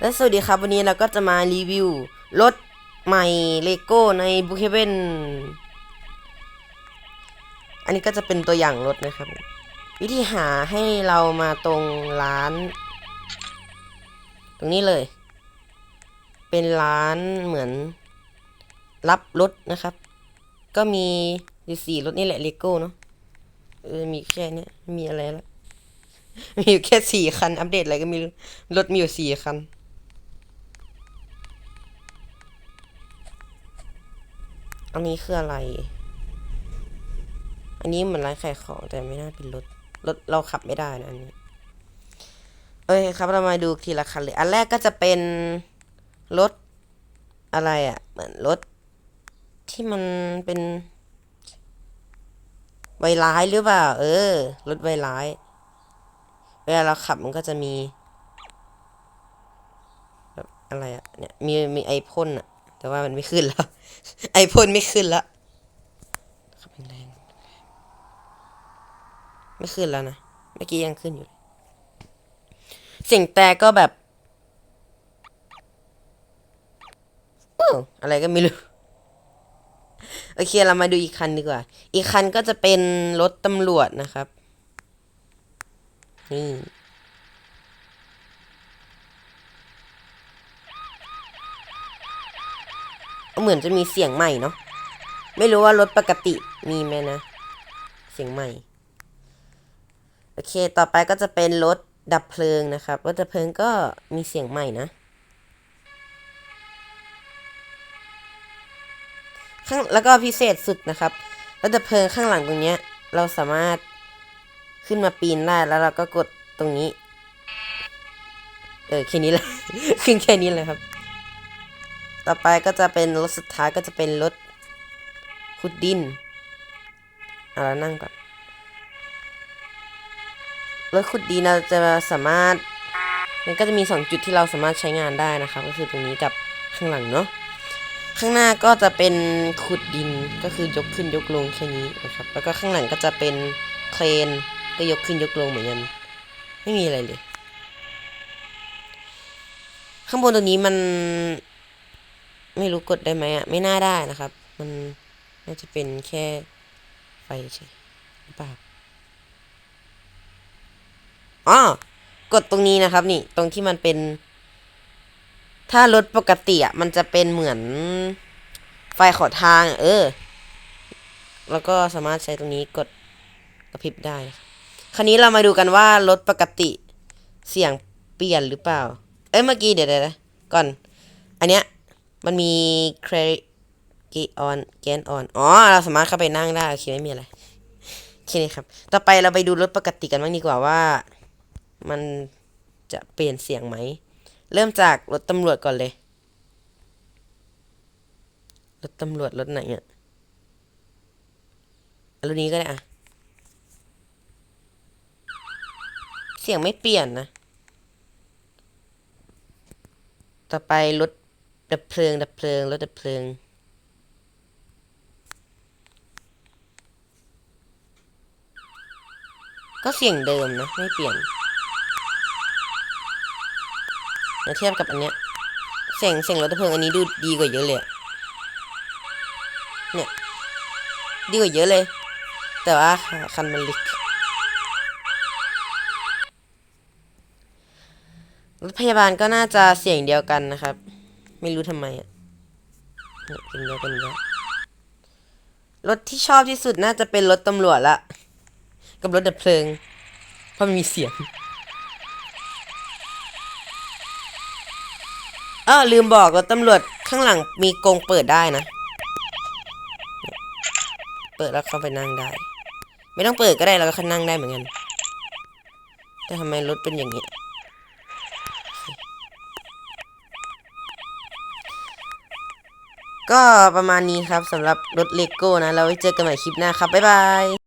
และสวัสดีครับวันนี้เราก็จะมารีวิวรถใหม่เลโก้ในบุคเ v นอันนี้ก็จะเป็นตัวอย่างรถนะครับ วิธีหาให้เรามาตรงร้าน ตรงนี้เลย เป็นร้านเหมือนรับรถนะครับ ก็มีอยู่สี่รถนี่แหละเลโก้เนาะเออมีแค่นี้มีอะไรแล้วมีอยู่แค่สี่คัน อัปเดตอะไรก็มีรถมีอยู่สี่คัน อันนี้คืออะไร อันนี้เหมือนร้านขายของแต่ไม่น่าเป็นรถ รถเราขับไม่ได้นะอันนี้เอ้ยครับเรามาดูทีละคันเลย อันแรกก็จะเป็นรถอะไรอะ่ะ เหมือนรถที่มันเป็นไวร้ายหรือเปล่า เออ รถไวร้าย เวลาเราขับมันก็จะมี แบบอะไรอะเนี่ย มีมีไอพ่นอะ แต่ว่ามันไม่ขึ้นแล้ว ไอพ่นไม่ขึ้นแล้วขับแรงๆไม่ขึ้นแล้วนะ เมื่อกี้ยังขึ้นอยู่เลยเสียงแต่ก็แบบอู้อะไรก็ไม่รู้ โอเค เรามาดูอีกคันดีกว่า อีกคันก็จะเป็นรถตำรวจนะครับ นี่ เหมือนจะมีเสียงใหม่เนาะไม่รู้ว่ารถปกติมีไหมนะ เสียงใหม่ โอเค ต่อไปก็จะเป็นรถดับเพลิงนะครับรถดับเพลิงก็มีเสียงใหม่นะข้างแล้วก็พิเศษสุดนะครับรถดับเพลิงข้างหลังตรงเนี้ย เราสามารถขึ้นมาปีนได้แล้วเราก็กดตรงนี้ เออแค่นี้แหละ ขึ้นแค่นี้เลยครับ ต่อไปก็จะเป็นรถสุดท้ายก็จะเป็นรถขุดดินเอาแล้วนั่งก่อนรถขุดดินเราจะสามารถมันก็จะมีสองจุดที่เราสามารถใช้งานได้นะครับ ก็คือตรงนี้กับข้างหลังเนาะข้างหน้าก็จะเป็นขุดดินก็คือยกขึ้นยกลงแค่นี้นะครับ แล้วก็ข้างหลังก็จะเป็นเครนก็ยกขึ้นยกลงเหมือนกันไม่มีอะไรเลย ข้างบนตรงนี้มัน ไม่รู้กดได้ไหมอะ ไม่น่าได้นะครับ มันน่าจะเป็นแค่ไฟใช่หรือเปล่าอ๋อกดตรงนี้นะครับ นี่ ตรงที่มันเป็น ถ้ารถปกติอะ มันจะเป็นเหมือนไฟขอทาง เออ แล้วก็สามารถใช้ตรงนี้กดกระพริบได้ คราวนี้เรามาดูกันว่ารถปกติเสียงเปลี่ยนหรือเปล่า เอ้ยเมื่อกี้เดี๋ยวเดี๋ยวก่อน อันเนี้ย มันมีเครกิออนแกนออนอ๋อ เราสามารถเข้าไปนั่งได้โอเคไม่มีอะไรโอเคนี่ครับ ต่อไปเราไปดูรถปกติกันบ้างดีกว่าว่า มันจะเปลี่ยนเสียงไหม เริ่มจากรถตำรวจก่อนเลย รถตำรวจรถไหนอะเอารถนี้ก็ได้อะเสียงไม่เปลี่ยนนะ ต่อไปรถ ดับเพลิง ดับเพลิงรถดับเพลิง ก็เสียงเดิมนะ ไม่เปลี่ยนเมื่อเทียบกับอันเนี้ย เสียงเสียงรถดับเพลิงอันนี้ดูดีกว่าเยอะเลยเนี่ย ดีกว่าเยอะเลย แต่ว่าคันมันล็กรถพยาบาลก็น่าจะเสียงเดียวกันนะครับ ไม่รู้ทำไมอะเนี่ยเป็นเดียวกันเยอะรถที่ชอบที่สุดน่าจะเป็นรถตำรวจละกับรถดับเพลิง เพราะมันมีเสียงเออลืมบอกรถตำรวจข้างหลังมีกรงเปิดได้นะ เปิดแล้วเข้าไปนั่งได้ ไม่ต้องเปิดก็ได้เราก็นั่งได้เหมือนกัน แต่ทำไมรถเป็นอย่างนี้ ก็ประมาณนี้ครับสำหรับรถเลโก้นะ เราไว้เจอกันใหม่คลิปหน้าครับ บ๊ายบาย